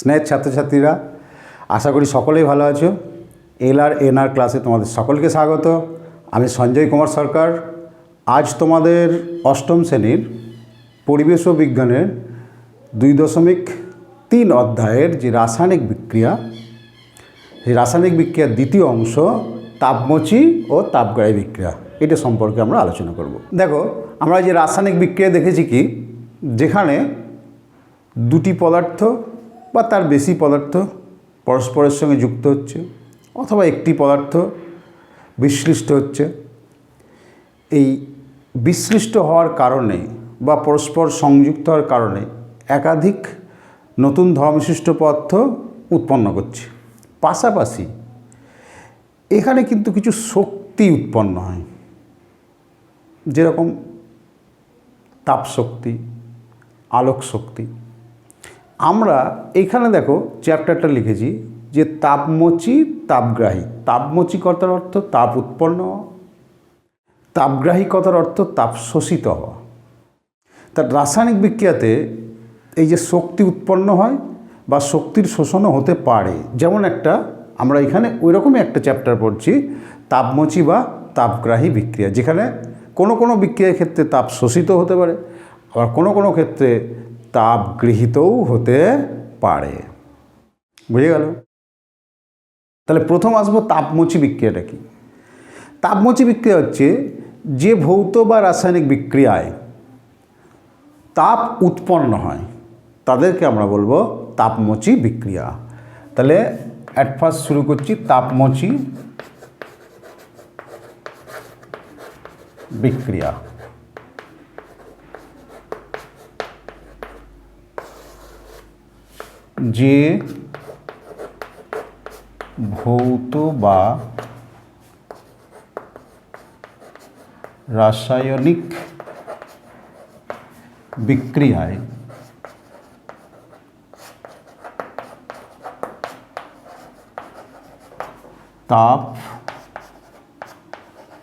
স্নেহের ছাত্রছাত্রীরা, আশা করি সকলেই ভালো আছো। এল আর, এন আর ক্লাসে তোমাদের সকলকে স্বাগত। আমি সঞ্জয় কুমার সরকার। আজ তোমাদের অষ্টম শ্রেণির পরিবেশ ও বিজ্ঞানের দুই দশমিক তিন অধ্যায়ের যে রাসায়নিক বিক্রিয়া সেই রাসায়নিক বিক্রিয়ার দ্বিতীয় অংশ তাপমোচী ও তাপগ্রাহী বিক্রিয়া, এটা সম্পর্কে আমরা আলোচনা করব। দেখো, আমরা যে রাসায়নিক বিক্রিয়া দেখেছি কি, যেখানে দুটি পদার্থ বা তার বেশি পদার্থ পরস্পরের সঙ্গে যুক্ত হচ্ছে অথবা একটি পদার্থ বিশ্লিষ্ট হচ্ছে। এই বিশ্লিষ্ট হওয়ার কারণে বা পরস্পর সংযুক্ত হওয়ার কারণে একাধিক নতুন ধর্মবিশিষ্ট পদার্থ উৎপন্ন করছে। পাশাপাশি এখানে কিন্তু কিছু শক্তি উৎপন্ন হয়। যেরকম তাপশক্তি আলোক শক্তি আমরা এইখানে দেখো চ্যাপ্টারটা লিখেছি যে তাপমোচী তাপগ্রাহী। তাপমোচী কথার অর্থ তাপ উৎপন্ন। তাপগ্রাহী কথার অর্থ তাপ শোষিত হওয়া। তার রাসায়নিক বিক্রিয়াতে এই যে শক্তি উৎপন্ন হয় বা শক্তির শোষণও হতে পারে। যেমন একটা, আমরা এখানে ওই রকমই একটা চ্যাপ্টার পড়ছি, তাপমোচী বা তাপগ্রাহী বিক্রিয়া, যেখানে কোনো কোনো বিক্রিয়ার ক্ষেত্রে তাপ শোষিত হতে পারে, আবার কোনো কোনো ক্ষেত্রে তাপ গৃহীতও হতে পারে। বুঝে গেল? তাহলে প্রথম আসব তাপমোচী বিক্রিয়াটা কি? তাপমোচী বিক্রিয়া হচ্ছে যে ভৌত বা রাসায়নিক বিক্রিয়ায় তাপ উৎপন্ন হয়, তাদেরকে আমরা বলব তাপমোচী বিক্রিয়া। তাহলে অ্যাট ফার্স্ট শুরু করছি তাপমোচী বিক্রিয়া। যে ভৌত বা রাসায়নিক বিক্রিয়ায় তাপ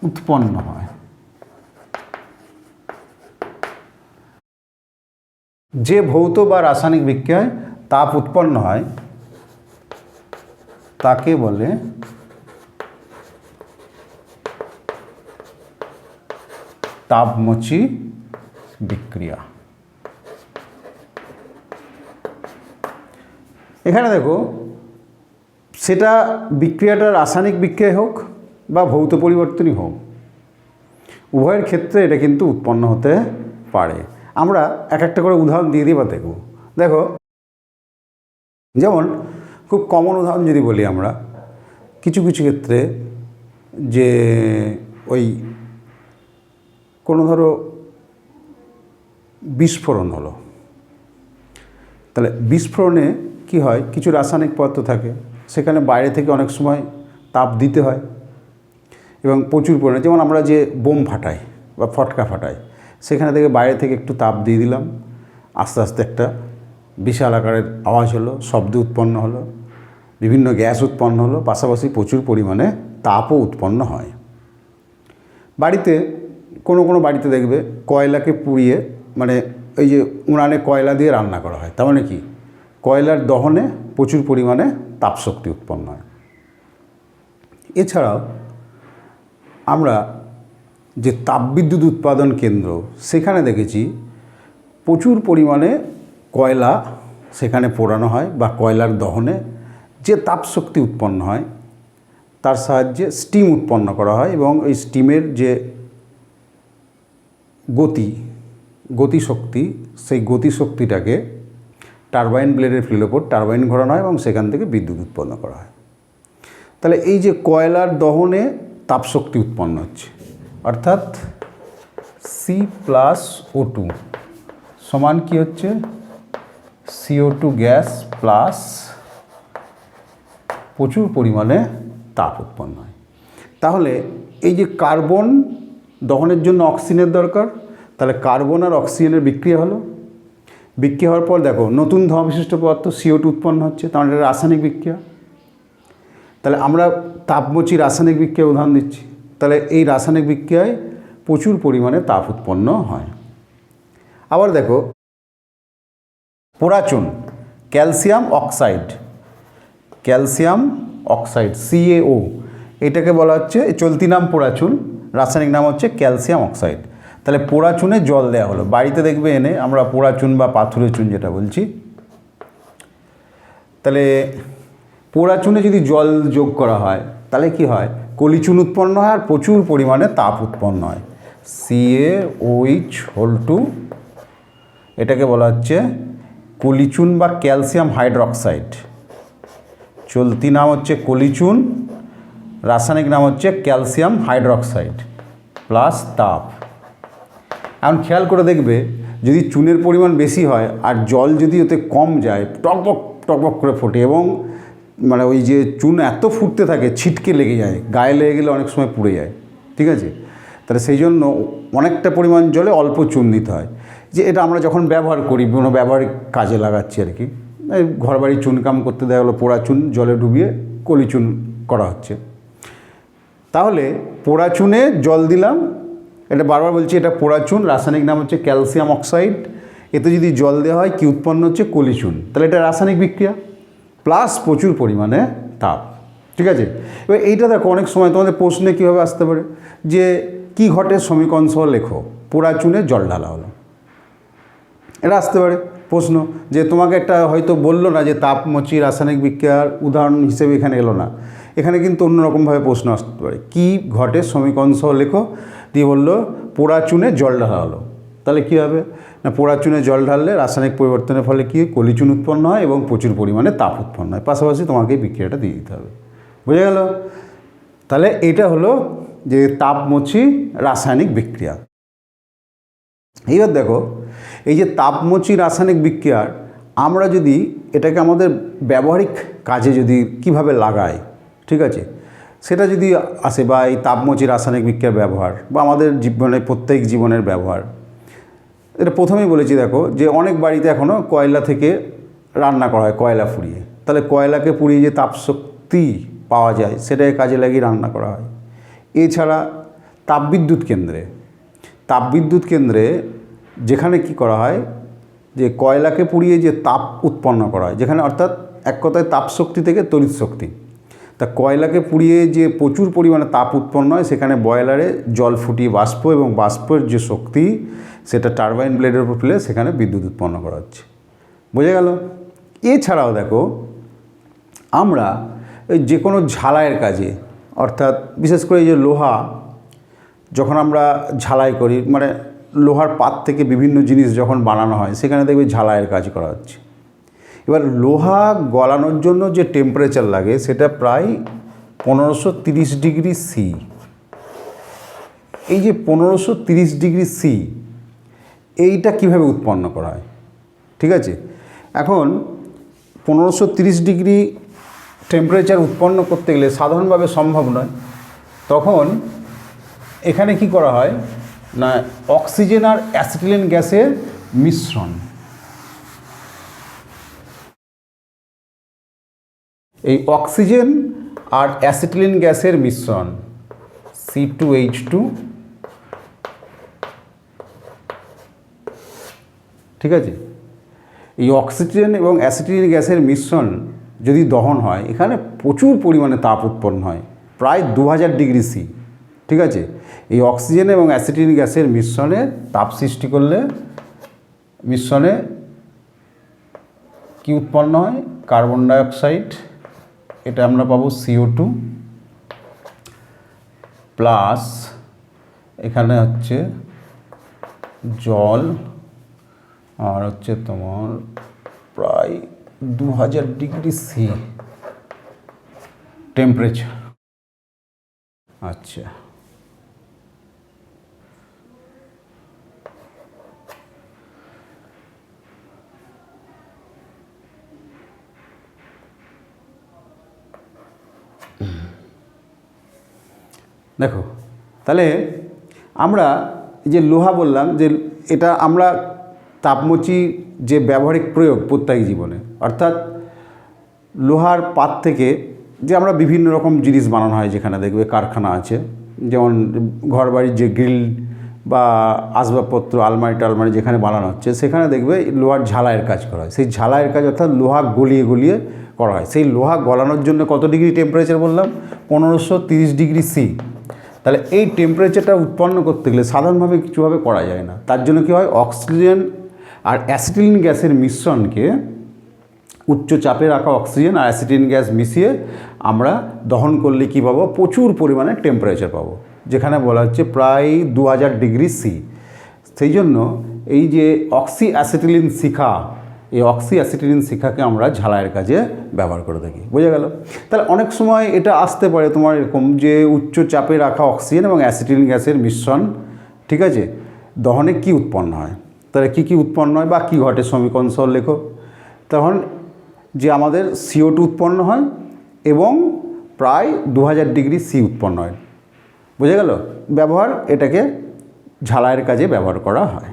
উৎপন্ন হয় যে ভৌত বা রাসায়নিক বিক্রিয়ায় তাপ উৎপন্ন হয়, তাকে বলে তাপমোচী বিক্রিয়া। এখানে দেখো, সেটা বিক্রিয়াটা রাসায়নিক বিক্রিয়া হোক বা ভৌত পরিবর্তনই হোক, উভয়ের ক্ষেত্রে এটা কিন্তু উৎপন্ন হতে পারে। আমরা এক একটা করে উদাহরণ দিয়ে দিই বা দেখব দেখো যেমন খুব কমন উদাহরণ যদি বলি আমরা, কিছু কিছু ক্ষেত্রে যে ওই কোনো ধরো বিস্ফোরণ হলো, তাহলে বিস্ফোরণে কি হয়? কিছু রাসায়নিক পদার্থ থাকে, সেখানে বাইরে থেকে অনেক সময় তাপ দিতে হয় এবং প্রচুর পরিমাণে, যেমন আমরা যে বোম ফাটাই বা ফটকা ফাটাই, সেখানে থেকে বাইরে থেকে একটু তাপ দিয়ে দিলাম, আস্তে আস্তে একটা বিশাল আকারের আওয়াজ হলো, শব্দ উৎপন্ন হলো, বিভিন্ন গ্যাস উৎপন্ন হলো, পাশাপাশি প্রচুর পরিমাণে তাপও উৎপন্ন হয়। বাড়িতে কোনো কোনো বাড়িতে দেখবে কয়লাকে পুড়িয়ে মানে এই যে উনানে কয়লা দিয়ে রান্না করা হয়, তার মানে কি? কয়লার দহনে প্রচুর পরিমাণে তাপশক্তি উৎপন্ন হয়। এছাড়াও আমরা যে তাপবিদ্যুৎ উৎপাদন কেন্দ্র, সেখানে দেখেছি প্রচুর পরিমাণে কয়লা সেখানে পোড়ানো হয় বা কয়লার দহনে যে তাপশক্তি উৎপন্ন হয়, তার সাহায্যে স্টিম উৎপন্ন করা হয় এবং এই স্টিমের যে গতি, গতিশক্তি, সেই গতিশক্তিটাকে টারবাইন ব্লেডের ফিলের ওপর টারবাইন ঘোরানো হয় এবং সেখান থেকে বিদ্যুৎ উৎপন্ন করা হয়। তাহলে এই যে কয়লার দহনে তাপশক্তি উৎপন্ন হচ্ছে, অর্থাৎ সি প্লাস ও টু সমান কি হচ্ছে? সিও টু গ্যাস প্লাস প্রচুর পরিমাণে তাপ উৎপন্ন হয়। তাহলে এই যে কার্বন দহনের জন্য অক্সিজেনের দরকার, তাহলে কার্বন আর অক্সিজেনের বিক্রিয়া হলো। বিক্রিয়া হওয়ার পর দেখো, নতুন ধর্মবিশিষ্ট পদার্থ সিও টু উৎপন্ন হচ্ছে তাহলে এটা রাসায়নিক বিক্রিয়া। তাহলে আমরা তাপমোচী রাসায়নিক বিক্রিয়া উদাহরণ দিচ্ছি। তাহলে এই রাসায়নিক বিক্রিয়ায় প্রচুর পরিমাণে তাপ উৎপন্ন হয়। আবার দেখো পোড়াচুন, calcium oxide calcium oxide CAO এটাকে বলা হচ্ছে চলতি নাম পোড়াচুন, রাসায়নিক নাম হচ্ছে ক্যালসিয়াম অক্সাইড। তাহলে পোড়া চুনে জল দেওয়া হলো। বাড়িতে দেখবে এনে আমরা পোড়া চুন বা পাথুরে চুন যেটা বলছি। তাহলে পোড়া চুনে যদি জল যোগ করা হয়, তাহলে কি হয়? কলিচুন উৎপন্ন হয় আর প্রচুর পরিমাণে তাপ উৎপন্ন হয়। সিএ ওইচ হোল টু এটাকে বলা হচ্ছে কলিচুন বা ক্যালসিয়াম হাইড্রক্সাইড। চলতি নাম হচ্ছে কলিচুন, রাসায়নিক নাম হচ্ছে ক্যালসিয়াম হাইড্রক্সাইড, প্লাস তাপ। এখন খেয়াল করে দেখবে, যদি চুনের পরিমাণ বেশি হয় আর জল যদি ওতে কম যায়, টকবক টকবক করে ফোটে এবং মানে ওই যে চুন এত ফুটতে থাকে, ছিটকে লেগে যায়, গায়ে লেগে গেলে অনেক সময় পুড়ে যায়, ঠিক আছে? তাহলে সেই জন্য অনেকটা পরিমাণ জলে অল্প চুন দিতে হয়। যে এটা আমরা যখন ব্যবহার করি, কোনো ব্যবহারিক কাজে লাগাচ্ছি আর কি ঘরবাড়ি চুনকাম করতে দেওয়া হলো, পোড়া চুন, জলে ডুবিয়ে কলি চুন করা হচ্ছে। তাহলে পোড়া চুনে জল দিলাম, এটা বারবার বলছি এটা পোড়া চুন, রাসায়নিক নাম হচ্ছে ক্যালসিয়াম অক্সাইড, এতে যদি জল দেওয়া হয়, কি উৎপন্ন হচ্ছে? কলিচুন তাহলে এটা রাসায়নিক বিক্রিয়া, প্লাস প্রচুর পরিমাণে তাপ, ঠিক আছে? এবার এইটা দেখো, অনেক সময় তোমাদের প্রশ্নে কীভাবে আসতে পারে, যে কি ঘটে সমীকরণ সহ লেখো, পোড়া চুনে জল ঢালা হলো। এটা আসতে পারে। প্রশ্ন যে তোমাকে একটা হয়তো বলল না যে তাপমচি রাসায়নিক বিক্রিয়ার উদাহরণ হিসেবে এখানে এলো না। এখানে কিন্তু অন্যরকমভাবে প্রশ্ন আসতে পারে। কী ঘটে? সমীকরণ সহ লেখো। দিয়ে বলল পোড়া চুনে জল ঢালা হলো। তাহলে কী হবে? না পোড়া চুনে জল ঢাললে রাসায়নিক পরিবর্তনের ফলে কি কলিচুন উৎপন্ন হয় এবং প্রচুর পরিমাণে তাপ উৎপন্ন হয়? পাশাপাশি তোমাকে বিক্রিয়াটা দিয়ে দিতে হবে। বুঝে গেল? তাহলে এটা হলো যে তাপমচি রাসায়নিক বিক্রিয়া। এইবার দেখো এই যে তাপমচি রাসায়নিক বিক্রিয়ার, আমরা যদি এটাকে আমাদের ব্যবহারিক কাজে যদি কীভাবে লাগাই, ঠিক আছে? সেটা যদি আসে বা এই তাপমচি রাসায়নিক বিক্রিয়ার ব্যবহার বা আমাদের জীবনে, প্রত্যেক জীবনের ব্যবহার, এটা প্রথমেই বলেছি দেখো যে অনেক বাড়িতে এখনও কয়লা থেকে রান্না করা হয়, কয়লা পুড়িয়ে তাহলে কয়লাকে পুড়িয়ে যে তাপশক্তি পাওয়া যায়, সেটাকে কাজে লাগিয়ে রান্না করা হয়। এছাড়া তাপবিদ্যুৎ কেন্দ্রে তাপবিদ্যুৎ কেন্দ্রে যেখানে কি করা হয়, যে কয়লাকে পুড়িয়ে যে তাপ উৎপন্ন করা হয়, যেখানে অর্থাৎ এক কথায় তাপশক্তি থেকে তড়িৎ শক্তি। তা কয়লাকে পুড়িয়ে যে প্রচুর পরিমাণে তাপ উৎপন্ন হয়, সেখানে বয়লারে জল ফুটিয়ে বাষ্প এবং বাষ্পের যে শক্তি, সেটা টারবাইন ব্লেডের উপর ফেলে সেখানে বিদ্যুৎ উৎপন্ন করা হচ্ছে। বোঝা গেল? এছাড়াও দেখো, আমরা যে কোনো ঝালাইয়ের কাজে, অর্থাৎ বিশেষ করে এই যে লোহা, যখন আমরা ঝালাই করি মানে লোহার পাত থেকে বিভিন্ন জিনিস যখন বানানো হয়, সেখানে দেখবে ঝালাইয়ের কাজ করা হচ্ছে। এবার লোহা গলানোর জন্য যে টেম্পারেচার লাগে, সেটা প্রায় পনেরোশো তিরিশ ডিগ্রি সি এই যে পনেরোশো তিরিশ ডিগ্রি সি এইটা কীভাবে উৎপন্ন করা হয়? ঠিক আছে? এখন পনেরোশো তিরিশ ডিগ্রি টেম্পারেচার উৎপন্ন করতে গেলে সাধারণভাবে সম্ভব নয়। তখন এখানে কি করা হয়? না, অক্সিজেন আর অ্যাসিটিলিন গ্যাসের মিশ্রণ। এই অক্সিজেন আর অ্যাসিটিলিন গ্যাসের মিশ্রণ সি টু এইচ টু ঠিক আছে? এই অক্সিজেন এবং অ্যাসিটিলিন গ্যাসের মিশ্রণ যদি দহন হয়, এখানে প্রচুর পরিমাণে তাপ উৎপন্ন হয়, প্রায় দু হাজার ডিগ্রি সি। ঠিক আছে? এই অক্সিজেন এবং অ্যাসিটিলিন গ্যাসের মিশ্রণে তাপ সৃষ্টি করলে মিশ্রণে কি উৎপন্ন হয়? কার্বন ডাইঅক্সাইড, এটা আমরা পাবো সিও টু প্লাস এখানে হচ্ছে জল আর হচ্ছে তোমার প্রায় দু হাজার ডিগ্রি সি টেম্পারেচার আচ্ছা। দেখো, তাহলে আমরা যে লোহা বললাম যে এটা আমরা তাপমচি যে ব্যবহারিক প্রয়োগ প্রত্যেক জীবনে, অর্থাৎ লোহার পাত থেকে যে আমরা বিভিন্ন রকম জিনিস বানানো হয় যেখানে দেখবে কারখানা আছে, যেমন ঘরবাড়ির যে গ্রিল বা আসবাবপত্র, আলমারি টালমারি যেখানে বানানো হচ্ছে, সেখানে দেখবে লোহার ঝালাইয়ের কাজ করা হয়। সেই ঝালাইয়ের কাজ অর্থাৎ লোহা গলিয়ে গলিয়ে করা হয়। সেই লোহা গলানোর জন্য কত ডিগ্রি টেম্পারেচার বললাম? পনেরোশো তিরিশ ডিগ্রি সি তাহলে এই টেম্পারেচারটা উৎপন্ন করতে গেলে সাধারণভাবে কিছুভাবে করা যায় না। তার জন্য কী হয়? অক্সিজেন আর অ্যাসিটিলিন গ্যাসের মিশ্রণকে উচ্চ চাপে রাখা অক্সিজেন আর অ্যাসিটিন গ্যাস মিশিয়ে আমরা দহন করলে কী পাবো? প্রচুর পরিমাণে টেম্পারেচার পাবো। যেখানে বলা হচ্ছে প্রায় দু হাজার ডিগ্রি সি সেই জন্য এই যে অক্সি অ্যাসিটিলিন শিখা এই অক্সি অ্যাসিটিলিন শিখাকে আমরা ঝালাইয়ের কাজে ব্যবহার করে থাকি। বোঝা গেল? তাহলে অনেক সময় এটা আসতে পারে তোমার এরকম যে উচ্চ চাপে রাখা অক্সিজেন এবং অ্যাসিটিলিন গ্যাসের মিশ্রণ, ঠিক আছে? দহনে কি উৎপন্ন হয়? তাহলে কী কী উৎপন্ন হয় বা কী ঘটে? সমীকরণ সহ লেখো। তখন যে আমাদের সিও টু উৎপন্ন হয় এবং প্রায় দু হাজার ডিগ্রি সি উৎপন্ন হয়। বোঝা গেল? ব্যবহার এটাকে ঝালাইয়ের কাজে ব্যবহার করা হয়।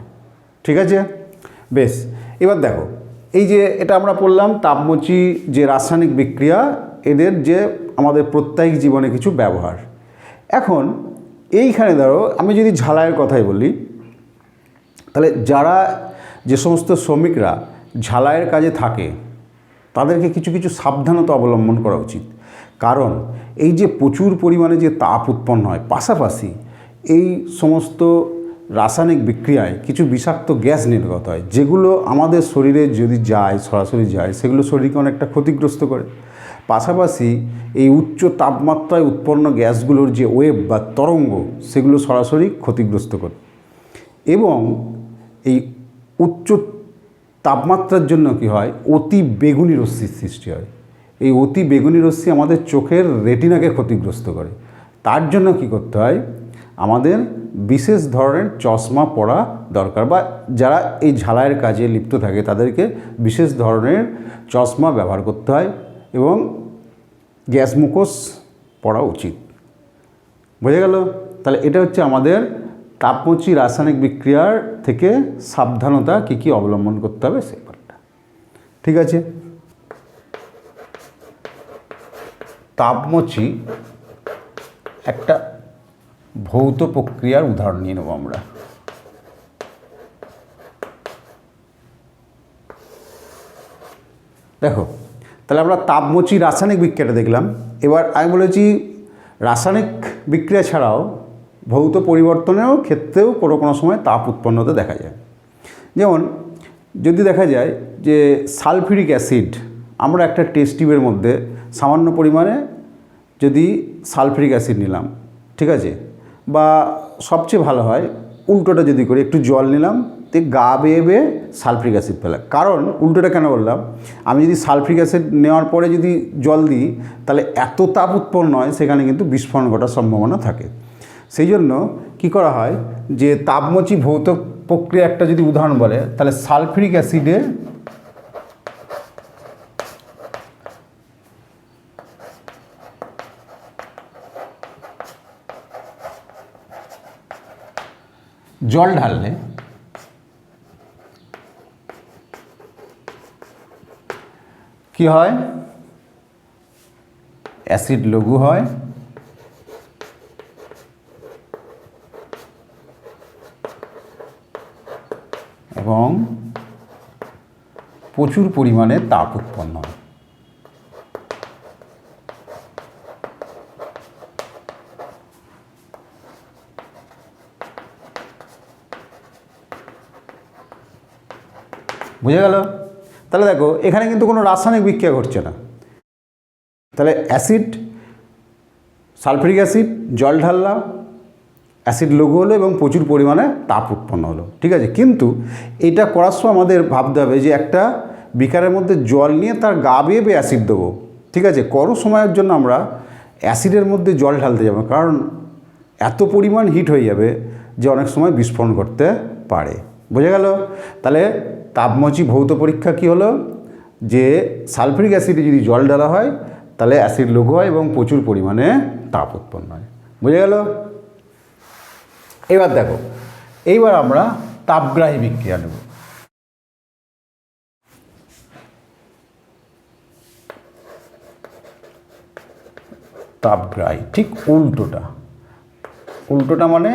ঠিক আছে? বেশ, এবার দেখো। এই যে এটা আমরা পড়লাম তাপমচি যে রাসায়নিক বিক্রিয়া, এদের যে আমাদের প্রত্যয়িক জীবনে কিছু ব্যবহার। এখন এইখানে ধরো, আমি যদি ঝালাইয়ের কথাই বলি, তাহলে যারা যে সমস্ত শ্রমিকরা ঝালাইয়ের কাজে থাকে, তাদেরকে কিছু কিছু সাবধানতা অবলম্বন করা উচিত। কারণ এই যে প্রচুর পরিমাণে যে তাপ উৎপন্ন হয়, পাশাপাশি এই সমস্ত রাসায়নিক বিক্রিয়ায় কিছু বিষাক্ত গ্যাস নির্গত হয়, যেগুলো আমাদের শরীরে যদি যায়, সরাসরি যায়, সেগুলো শরীরকে অনেকটা ক্ষতিগ্রস্ত করে। পাশাপাশি এই উচ্চ তাপমাত্রায় উৎপন্ন গ্যাসগুলোর যে ওয়েব বা তরঙ্গ, সেগুলো সরাসরি ক্ষতিগ্রস্ত করে। এবং এই উচ্চ তাপমাত্রার জন্য কি হয়? অতি বেগুনি রশ্মির সৃষ্টি হয়। এই অতি বেগুনি রশ্মি আমাদের চোখের রেটিনাকে ক্ষতিগ্রস্ত করে। তার জন্য কি করতে হয়? আমাদের বিশেষ ধরনের চশমা পরা দরকার বা যারা এই ঝালাইয়ের কাজে লিপ্ত থাকে তাদেরকে বিশেষ ধরনের চশমা ব্যবহার করতে হয় এবং গ্যাস মুখোশ পরা উচিত। বোঝা গেল? তাহলে এটা হচ্ছে আমাদের তাপমচি রাসায়নিক বিক্রিয়ার থেকে সাবধানতা কী কী অবলম্বন করতে হবে সেই ব্যাপারটা ঠিক আছে? তাপমচি একটা ভৌত প্রক্রিয়ার উদাহরণ নিয়ে নেব আমরা। দেখো, তাহলে আমরা তাপমচি রাসায়নিক বিক্রিয়াটা দেখলাম। এবার আমি বলেছি, রাসায়নিক বিক্রিয়া ছাড়াও ভৌত পরিবর্তনেও ক্ষেত্রেও কোনো কোনো সময় তাপ উৎপন্ন হতে দেখা যায়। যেমন, যদি দেখা যায় যে সালফিউরিক অ্যাসিড, আমরা একটা টেস্ট টিউবের মধ্যে সামান্য পরিমাণে যদি সালফিউরিক অ্যাসিড নিলাম, ঠিক আছে? বা সবচেয়ে ভালো হয়, উল্টোটা যদি করি, একটু জল নিলাম, তে গা বেয়ে বেয়ে সালফ্রিক অ্যাসিড ফেলা কারণ উল্টোটা কেন বললাম? আমি যদি সালফ্রিক অ্যাসিড নেওয়ার পরে যদি জল দিই, তাহলে এত তাপ উৎপন্ন হয়, সেখানে কিন্তু বিস্ফোরণ ঘটার সম্ভাবনা থাকে। সেই জন্য কী করা হয়, যে তাপমচি ভৌত প্রক্রিয়া একটা যদি উদাহরণ বলে, তাহলে সালফ্রিক অ্যাসিডে জল ঢাললে কি হয়? অ্যাসিড লঘু হয়। এবং প্রচুর পরিমাণে তাপ উৎপন্ন হয়। বুঝে গেল? তাহলে দেখো, এখানে কিন্তু কোনো রাসায়নিক বিক্রিয়া ঘটছে না। তাহলে অ্যাসিড, সালফারিক অ্যাসিড, জল ঢাললাম অ্যাসিড লঘু হলো এবং প্রচুর পরিমাণে তাপ উৎপন্ন হলো, ঠিক আছে? কিন্তু এটা করার সময় আমাদের ভাবতে হবে যে একটা বিকারের মধ্যে জল নিয়ে তার গা বেয়ে বেয়ে অ্যাসিড দেবো, ঠিক আছে? করো সময়ের জন্য আমরা অ্যাসিডের মধ্যে জল ঢালতে যাব, কারণ এত পরিমাণ হিট হয়ে যাবে যে অনেক সময় বিস্ফোরণ করতে পারে, বোঝা গেল? তাহলে তাপমচি ভৌত পরীক্ষা কী হলো? যে সালফারিক অ্যাসিডে যদি জল ঢালা হয়, তাহলে অ্যাসিড লঘু হয় এবং প্রচুর পরিমাণে তাপ উৎপন্ন হয়। বুঝে গেল? এবার দেখো, এইবার আমরা তাপগ্রাহী বিক্রিয়া নেব। তাপগ্রাহী, ঠিক উল্টোটা। উল্টোটা মানে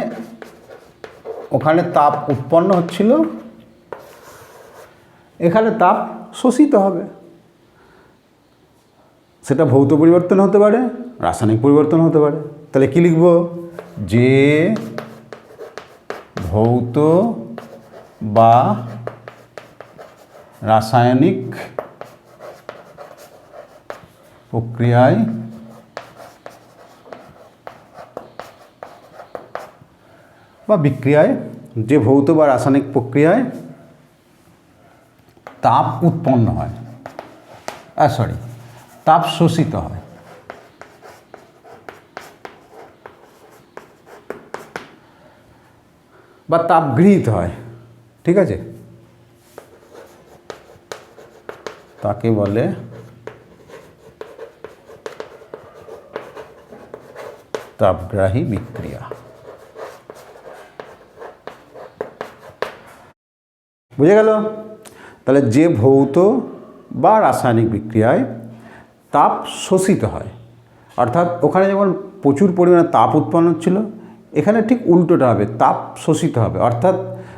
ওখানে তাপ উৎপন্ন হচ্ছিল এখানে তাপ শোষিত হবে। সেটা ভৌত পরিবর্তন হতে পারে, রাসায়নিক পরিবর্তন হতে পারে। তাহলে কি লিখব? যে ভৌত বা রাসায়নিক প্রক্রিয়ায় বা বিক্রিয়ায়, যে ভৌত বা রাসায়নিক প্রক্রিয়ায় তাপ উৎপন্ন হয়। সরি তাপ শোষিত হয়। বা তাপ গৃহীত হয়, ঠিক আছে? তাকে বলে তাপগ্রাহী বিক্রিয়া। বুঝে গেল? তাহলে যে ভৌত বা রাসায়নিক বিক্রিয়ায় তাপ শোষিত হয়। অর্থাৎ ওখানে যেমন প্রচুর পরিমাণে তাপ উৎপন্ন হচ্ছিল, এখানে ঠিক উল্টোটা হবে, তাপ শোষিত হবে। অর্থাৎ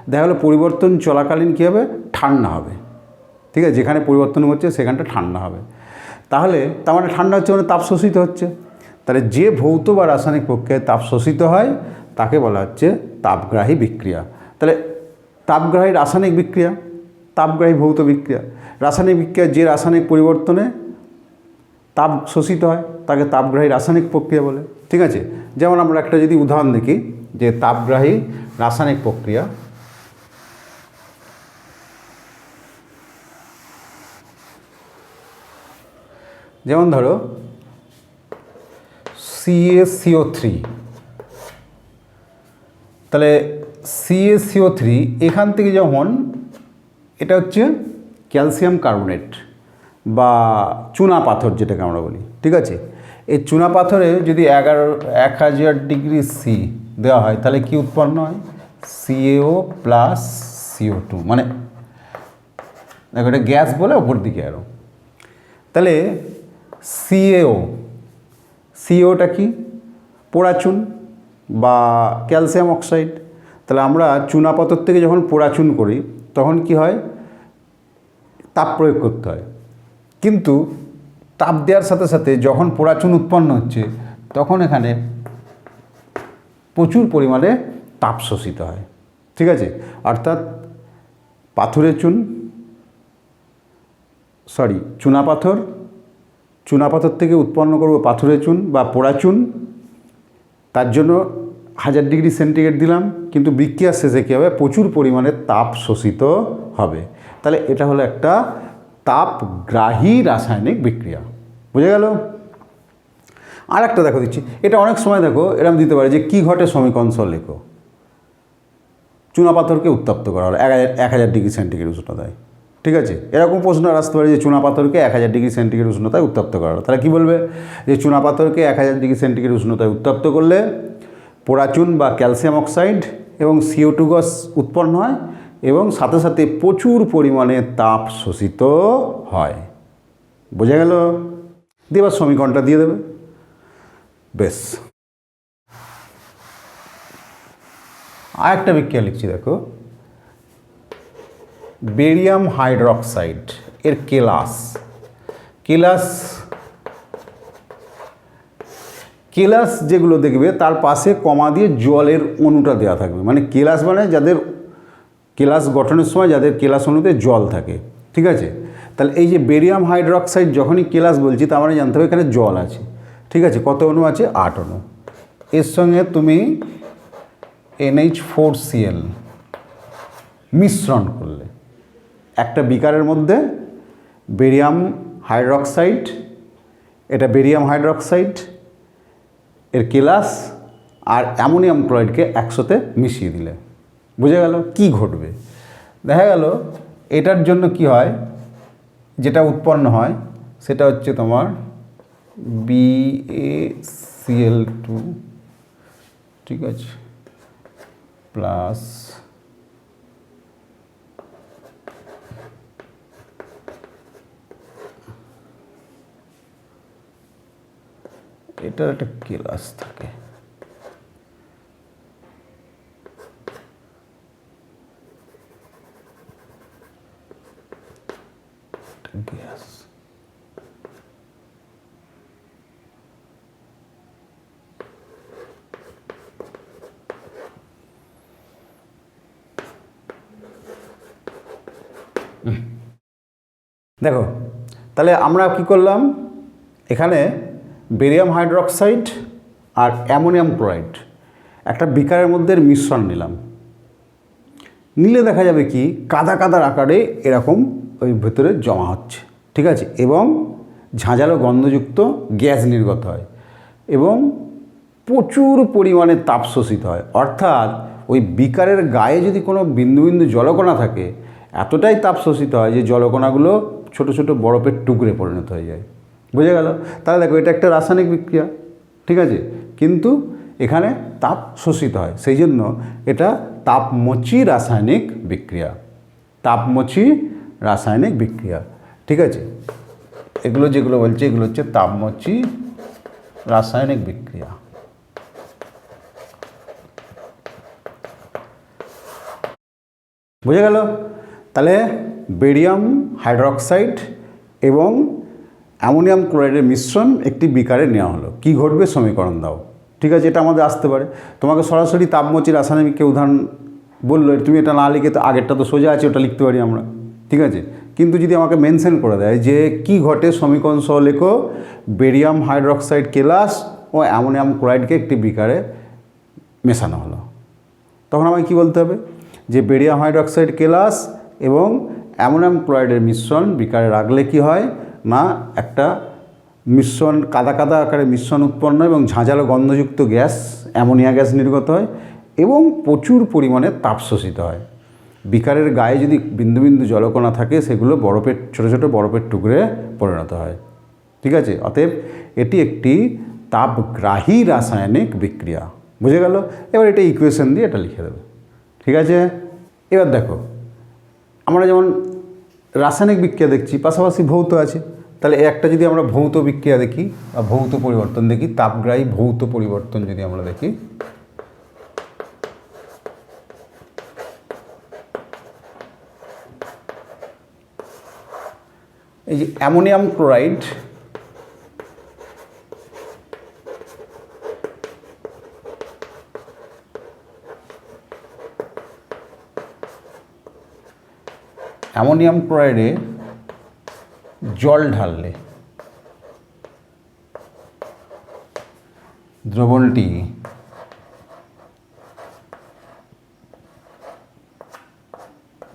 দেখা গেলো পরিবর্তন চলাকালীন কী হবে? ঠান্ডা হবে। ঠিক আছে, যেখানে পরিবর্তন হচ্ছে সেখানটা ঠান্ডা হবে। তাহলে তার মানে ঠান্ডা হচ্ছে মানে তাপ শোষিত হচ্ছে। তাহলে যে ভৌত বা রাসায়নিক প্রক্রিয়ায় তাপ শোষিত হয়, তাকে বলা হচ্ছে তাপগ্রাহী বিক্রিয়া। তাহলে তাপগ্রাহী রাসায়নিক বিক্রিয়া তাপগ্রাহী ভৌত বিক্রিয়া। রাসায়নিক বিক্রিয়া যে রাসায়নিক পরিবর্তনে তাপ শোষিত হয়, তাকে তাপগ্রাহী রাসায়নিক প্রক্রিয়া বলে। ঠিক আছে? যেমন আমরা একটা যদি উদাহরণ দেখি, যে তাপগ্রাহী রাসায়নিক প্রক্রিয়া। যেমন ধরো সিএসিও থ্রি তাহলে সিএসিও থ্রি এখান থেকে যেমন এটা হচ্ছে ক্যালসিয়াম কার্বোনেট বা চুনা পাথর যেটাকে আমরা বলি, ঠিক আছে? এই চুনা পাথরে যদি এগারো, এক হাজার ডিগ্রি সি দেওয়া হয়, তাহলে কি উৎপন্ন হয়? সিএও প্লাস সিও টু মানে দেখো এটা গ্যাস বলে ওপর দিকে আরও তাহলে সিএও সিওটা কি? পোড়াচুন বা ক্যালসিয়াম অক্সাইড। তাহলে আমরা চুনাপাথর থেকে যখন পোড়াচুন করি তখন কি হয়? তাপ প্রয়োগ করতে হয়। কিন্তু তাপ দেওয়ার সাথে সাথে যখন পোড়াচুন উৎপন্ন হচ্ছে, তখন এখানে প্রচুর পরিমাণে তাপ শোষিত হয়। ঠিক আছে? অর্থাৎ পাথরের চুন সরি চুনা পাথর চুনা পাথর থেকে উৎপন্ন করব পাথরের চুন বা পোড়া চুন, তার জন্য হাজার ডিগ্রি সেন্টিগ্রেড দিলাম, কিন্তু বিক্রিয়ার শেষে কী হবে? প্রচুর পরিমাণে তাপ শোষিত হবে। তাহলে এটা হলো একটা তাপগ্রাহী রাসায়নিক বিক্রিয়া। বুঝে গেল? আর একটা দেখো দিচ্ছি। এটা অনেক সময় দেখো এরকম দিতে পারে যে কী ঘটে সমীকরণ সহ লেখো? চুনাপাথরকে উত্তপ্ত করা হলো, এক হাজার এক হাজার ডিগ্রি সেন্টিগ্রেড উষ্ণতায়। ঠিক আছে? এরকম প্রশ্ন আর আসতে পারে যে চুনাপাথরকে এক হাজার ডিগ্রি সেন্টিগ্রেড উষ্ণতায় উত্তপ্ত করা হলো। তাহলে কী বলবে? যে চুনাপাথরকে এক হাজার ডিগ্রি সেন্টিগ্রেড উষ্ণতায় উত্তপ্ত করলে পোড়াচুন বা ক্যালসিয়াম অক্সাইড এবং সিও টু গ্যাস উৎপন্ন হয় এবং সাথে সাথে প্রচুর পরিমাণে তাপ শোষিত হয়। বোঝা গেল? দিয়ে এবার সমীকরণটা দিয়ে দেবে। বেশ। আর একটা বিক্রিয়া লিখছি, দেখো। বেরিয়াম হাইড্রক্সাইড, এর কেলাস। কেলাস কেলাস যেগুলো দেখবে, তার পাশে কমা দিয়ে জলের অণুটা দেওয়া থাকবে। মানে কেলাস মানে যাদের কেলাস গঠনের সময় যাদের কেলাস অণুতে জল থাকে, ঠিক আছে? তাহলে এই যে বেরিয়াম হাইড্রক্সাইড যখনই কেলাস বলছি, তার মানে জানতে হবে এখানে জল আছে, ঠিক আছে? কত অণু আছে? আট অণু। এর সঙ্গে তুমি এনএইচ ফোর সিএল মিশ্রণ করলে। একটা বিকারের মধ্যে বেরিয়াম হাইড্রক্সাইড, এটা বেরিয়াম হাইড্রক্সাইড এর কেলাস আর অ্যামোনিয়াম ক্লোরাইডকে একসাথে মিশিয়ে দিলে। বুঝে গেল কি ঘটবে? দেখা গেল এটার জন্য কি হয়? যেটা উৎপন্ন হয়, সেটা হচ্ছে তোমার বি এ সিএল টু ঠিক আছে প্লাস এটার একটা ক্লাস থাকে দেখো তাহলে আমরা কি করলাম? এখানে বেরিয়াম হাইড্রোক্সাইড আর অ্যামোনিয়াম ক্লোরাইড। একটা বিকারের মধ্যে মিশ্রণ নিলাম। নিলে দেখা যাবে কি, কাদা কাদার আকারে এরকম ওই ভেতরে জমা হচ্ছে, ঠিক আছে? এবং ঝাঁঝালো গন্ধযুক্ত গ্যাস নির্গত হয় এবং প্রচুর পরিমাণে তাপ শোষিত হয়। অর্থাৎ ওই বিকারের গায়ে যদি কোনো বিন্দু বিন্দু জলকণা থাকে, এতটাই তাপ শোষিত হয় যে জলকণাগুলো ছোট ছোট বরফের টুকরে পরিণত হয়ে যায়। বুঝে গেল? তাহলে দেখো, এটা একটা রাসায়নিক বিক্রিয়া, ঠিক আছে? কিন্তু এখানে তাপ শোষিত হয়, সেই জন্য এটা তাপমোচী রাসায়নিক বিক্রিয়া, তাপমোচী রাসায়নিক বিক্রিয়া, ঠিক আছে? এগুলো যেগুলো বলছে, এগুলো হচ্ছে তাপমোচী রাসায়নিক বিক্রিয়া। বুঝে গেল? তাহলে বেরিয়াম হাইড্রোক্সাইড এবং অ্যামোনিয়াম ক্লোরাইডের মিশ্রণ একটি বিকারে নেওয়া হলো। কি ঘটবে সমীকরণ দাও। ঠিক আছে, এটা আমাদের আসতে পারে। তোমাকে সরাসরি তাপমোচী রাসায়নিককে উদাহরণ বলল, তুমি এটা না লিখে তো আগেরটা তো সোজা আছে, ওটা লিখতে পারি আমরা। ঠিক আছে? কিন্তু যদি আমাকে মেনশন করে দেয় যে কি ঘটে সমীকরণ সহ লেখো, বেরিয়াম হাইড্রোক্সাইড কেলাস ও অ্যামোনিয়াম ক্লোরাইডকে একটি বিকারে মেশানো হলো। তখন আমাকে কী বলতে হবে? যে বেরিয়াম হাইড্রোক্সাইড কেলাস এবং অ্যামোনিয়াম ক্লোরাইডের মিশ্রণ বিকারে রাখলে কি হয়? না, একটা মিশ্রণ, কাদা কাদা আকারে মিশ্রণ উৎপন্ন এবং ঝাঁঝালো গন্ধযুক্ত গ্যাস, অ্যামোনিয়া গ্যাস নির্গত হয় এবং প্রচুর পরিমাণে তাপ শোষিত হয়। বিকারের গায়ে যদি বিন্দু বিন্দু জলকণা থাকে, সেগুলো বরফের, ছোটো ছোটো বরফের টুকরে পরিণত হয়। ঠিক আছে? অতএব এটি একটি তাপগ্রাহী রাসায়নিক বিক্রিয়া। বুঝে গেল? এবার এটা ইকুয়েশন দিয়ে এটা লিখে দেবে। ঠিক আছে? এবার দেখো, আমরা যেমন রাসায়নিক বিক্রিয়া দেখছি, পাশাপাশি ভৌত আছে। তাহলে একটা যদি আমরা ভৌত বিক্রিয়া দেখি বা ভৌত পরিবর্তন দেখি, তাপগ্রাহী ভৌত পরিবর্তন যদি আমরা দেখি, এই যে অ্যামোনিয়াম ক্লোরাইড অ্যামোনিয়াম ক্লোরাইডে জল ঢাললে দ্রবণটি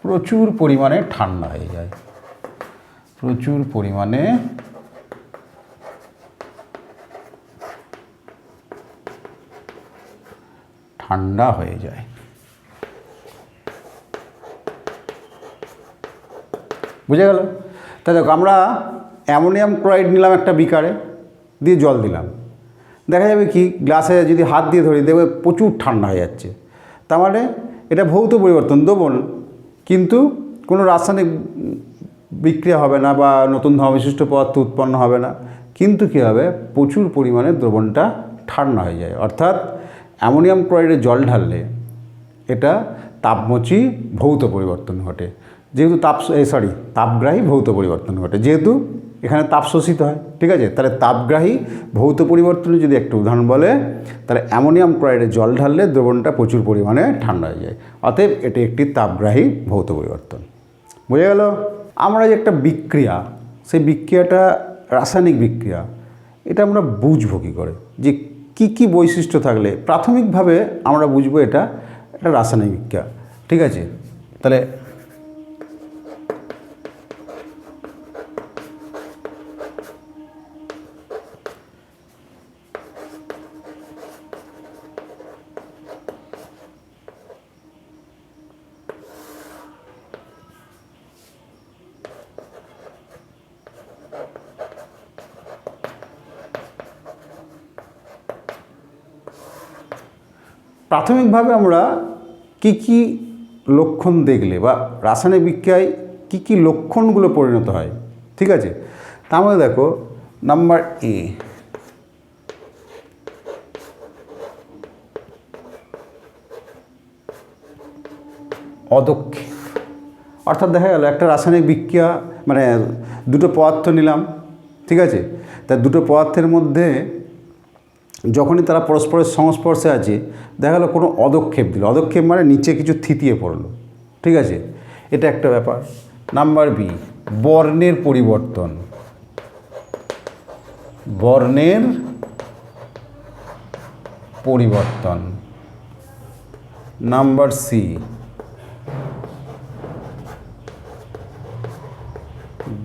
প্রচুর পরিমাণে ঠান্ডা হয়ে যায়। প্রচুর পরিমাণে ঠান্ডা হয়ে যায়। বুঝে গেল? তা দেখো, আমরা অ্যামোনিয়াম ক্লোরাইড নিলাম একটা বিকারে, দিয়ে জল দিলাম। দেখা যাবে কি, গ্লাসে যদি হাত দিয়ে ধরি, দেখবে প্রচুর ঠান্ডা হয়ে যাচ্ছে। তার মানে এটা ভৌত পরিবর্তন, দ্রবণ। কিন্তু কোনো রাসায়নিক বিক্রিয়া হবে না বা নতুন ধর্মবিশিষ্ট পদার্থ উৎপন্ন হবে না। কিন্তু কী হবে? প্রচুর পরিমাণে দ্রবণটা ঠান্ডা হয়ে যায়। অর্থাৎ অ্যামোনিয়াম ক্লোরাইডে জল ঢাললে এটা তাপমোচী ভৌত পরিবর্তন ঘটে। যেহেতু তাপ সরি তাপগ্রাহী ভৌত পরিবর্তন ঘটে। যেহেতু এখানে তাপ শোষিত হয়, ঠিক আছে? তাহলে তাপগ্রাহী ভৌত পরিবর্তনের যদি একটা উদাহরণ বলে, তাহলে অ্যামোনিয়াম ক্লোরাইডে জল ঢাললে দ্রবণটা প্রচুর পরিমাণে ঠান্ডা হয়ে যায়। অতএব এটি একটি তাপগ্রাহী ভৌত পরিবর্তন। বোঝা গেল? আমরা যে একটা বিক্রিয়া, সেই বিক্রিয়াটা রাসায়নিক বিক্রিয়া, এটা আমরা বুঝব কী করে? যে কি কি বৈশিষ্ট্য থাকলে, প্রাথমিকভাবে আমরা বুঝব এটা একটা রাসায়নিক বিক্রিয়া, ঠিক আছে? তাহলে প্রাথমিকভাবে আমরা কি কি লক্ষণ দেখলে বা রাসায়নিক বিক্রিয়ায় কি কি লক্ষণগুলো পরিণত হয়, ঠিক আছে? তার মধ্যে দেখো, নাম্বার এ অদক্ষেপ। অর্থাৎ দেখা গেল, একটা রাসায়নিক বিক্রিয়া মানে দুটো পদার্থ নিলাম, ঠিক আছে? তা দুটো পদার্থের মধ্যে যখনই তারা পরস্পরের সংস্পর্শে আছে, দেখা গেলো কোনো অদক্ষেপ দিল। অদক্ষেপ মানে নিচে কিছু থিতিয়ে পড়ল। ঠিক আছে? এটা একটা ব্যাপার। নাম্বার বি বর্ণের পরিবর্তন। বর্ণের পরিবর্তন। নাম্বার সি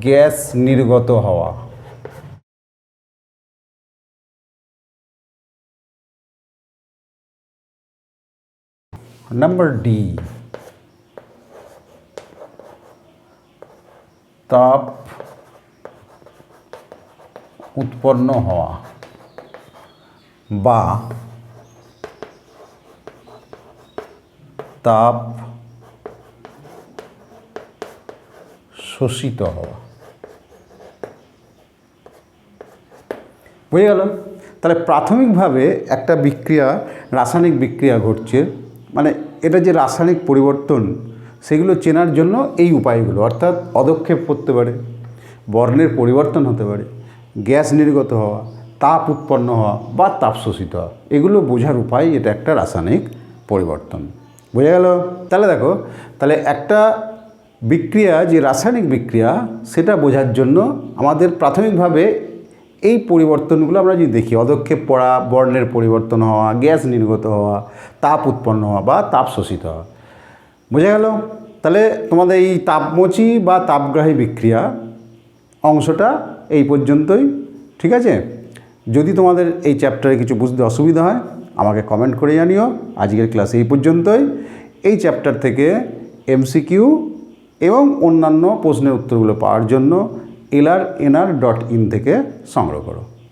গ্যাস নির্গত হওয়া। নাম্বার ডি তাপ উৎপন্ন হওয়া বা তাপ শোষিত হওয়া। বুঝে গেল? তাহলে প্রাথমিকভাবে একটা বিক্রিয়া, রাসায়নিক বিক্রিয়া ঘটছে। মানে এটা যে রাসায়নিক পরিবর্তন, সেগুলো চেনার জন্য এই উপায়গুলো, অর্থাৎ অদক্ষেপ করতে পারে, বর্ণের পরিবর্তন হতে পারে, গ্যাস নির্গত হওয়া, তাপ উৎপন্ন হওয়া বা তাপ শোষিত হওয়া, এগুলো বোঝার উপায় এটা একটা রাসায়নিক পরিবর্তন। বোঝা গেল? তাহলে দেখো, তাহলে একটা বিক্রিয়া, যে রাসায়নিক বিক্রিয়া, সেটা বোঝার জন্য আমাদের প্রাথমিকভাবে এই পরিবর্তনগুলো আমরা যদি দেখি অদক্ষেপ পড়া, বর্ণের পরিবর্তন হওয়া, গ্যাস নির্গত হওয়া, তাপ উৎপন্ন হওয়া বা তাপ শোষিত হওয়া। বোঝা গেল? তাহলে তোমাদের এই তাপমোচী বা তাপগ্রাহী বিক্রিয়া অংশটা এই পর্যন্তই, ঠিক আছে? যদি তোমাদের এই চ্যাপ্টারে কিছু বুঝতে অসুবিধা হয়, আমাকে কমেন্ট করে জানিও। আজকের ক্লাস এই পর্যন্তই। এই চ্যাপ্টার থেকে এমসিকিউ এবং অন্যান্য প্রশ্নের উত্তরগুলো পাওয়ার জন্য এলআর এনআর ডট ইন থেকে সংগ্রহ করো।